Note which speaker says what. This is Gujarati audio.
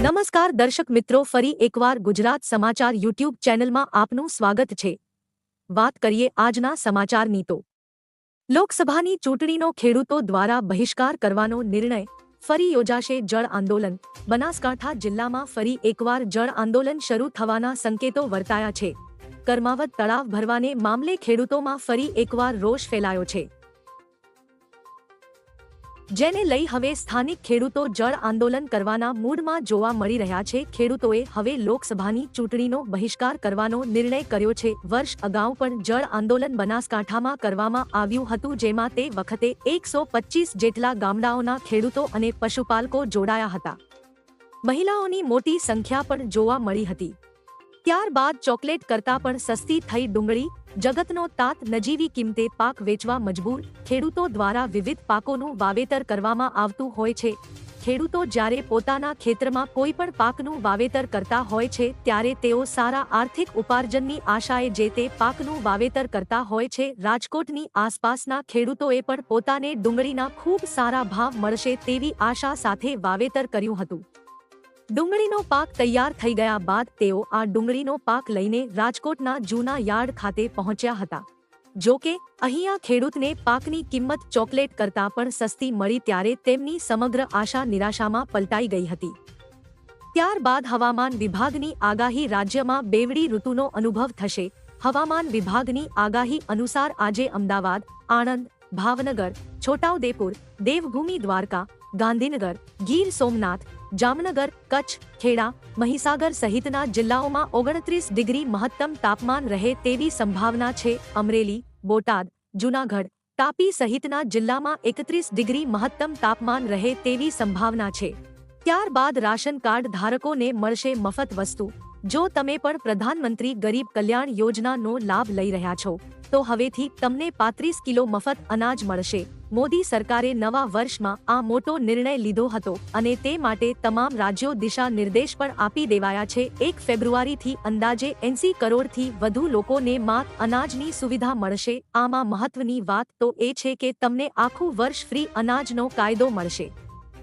Speaker 1: નમસ્કાર દર્શક મિત્રો, ફરી એકવાર ગુજરાત સમાચાર યુટ્યુબ ચેનલમાં આપનું સ્વાગત છે. વાત કરીએ આજના સમાચારની તો. લોકસભાની ચૂંટણીનો ખેડૂતો દ્વારા બહિષ્કાર કરવાનો નિર્ણય, ફરી યોજાશે જળ આંદોલન. બનાસકાંઠા જિલ્લામાં ફરી એકવાર જળ આંદોલન શરૂ થવાના સંકેતો વર્તાયા છે. કરમાવત તળાવ ભરવાને મામલે ખેડૂતોમાં ફરી એકવાર રોષ ફેલાયો છે. જેને લઈ હવે સ્થાનિક ખેડૂતો જળ આંદોલન કરવાના મૂડમાં જોવા મળી રહ્યા છે. ખેડૂતોએ હવે લોકસભાની ચૂંટણીનો બહિષ્કાર કરવાનો નિર્ણય કર્યો છે. વર્ષ અગાઉ પણ જળ આંદોલન બનાસકાંઠામાં કરવામાં આવ્યું હતું, જેમાં તે વખતે એકસો જેટલા ગામડાઓના ખેડૂતો અને પશુપાલકો જોડાયા હતા. મહિલાઓની મોટી સંખ્યા પણ જોવા મળી હતી. ત્યારબાદ ચોકલેટ કરતા પણ સસ્તી થઈ ડુંગળી, જગતનો તાત નજીવી કિંમતે પાક વેચવા મજબૂર, ખેડૂતો દ્વારા વિવિધ પાકોનું વાવેતર કરવામાં આવતું હોય છે. ખેડૂતો જ્યારે પોતાના ખેતરમાં કોઈ પણ પાકનું વાવેતર કરતા હોય છે, ત્યારે તેઓ સારા આર્થિક ઉપાર્જનની આશાએ જે તે પાકનું વાવેતર કરતા હોય છે, રાજકોટની આસપાસના ખેડૂતોએ પણ પોતાને ડુંગળીના ખૂબ સારા ભાવ મળશે તેવી આશા સાથે વાવેતર કર્યું હતું. ડુંગળીનો પાક તૈયાર થઈ ગયા બાદ તેઓ આ ડુંગળીનો પાક લઈને રાજકોટના જૂના યાર્ડ ખાતે પહોંચ્યા હતા. જો કે અહીંયા ખેડૂતને પાકની કિંમત ચોકલેટ કરતા પણ સસ્તી મળી ત્યારે તેમની સમગ્ર આશા નિરાશામાં પલટાઈ ગઈ હતી. ત્યારબાદ હવામાન વિભાગની આગાહી રાજ્યમાં બેવડી ઋતુનો અનુભવ થશે. હવામાન વિભાગની આગાહી અનુસાર આજે અમદાવાદ, આણંદ, ભાવનગર, છોટાઉદેપુર, દેવભૂમિ દ્વારકા ગાંધીનગર, ગીર સોમનાથ, જામનગર, કચ્છ, ખેડા, મહીસાગર સહિતના જિલ્લાઓમાં ઓગણત્રીસ ડિગ્રી મહત્તમ તાપમાન રહે તેવી સંભાવના છે. અમરેલી, બોટાદ, જૂનાગઢ, તાપી સહિતના જિલ્લામાં એકત્રીસ ડિગ્રી મહત્તમ તાપમાન રહે તેવી સંભાવના છે. ત્યારબાદ રાશન કાર્ડ ધારકોને મળશે મફત વસ્તુ. જો તમે પણ પ્રધાનમંત્રી ગરીબ કલ્યાણ યોજનાનો લાભ લઈ રહ્યા છો, તો હવેથી તમને પાંત્રીસ કિલો મફત અનાજ મળશે. મોદી સરકારે નવા વર્ષમાં આ મોટો નિર્ણય લીધો હતો અને તે માટે તમામ રાજ્યો દિશા નિર્દેશ પણ આપી દેવાયા છે. એક ફેબ્રુઆરીથી અંદાજે એંસી કરોડથી વધુ લોકોને માત અનાજની સુવિધા મળશે. આમાં મહત્વની વાત તો એ છે કે તમને આખું વર્ષ ફ્રી અનાજનો કાયદો મળશે.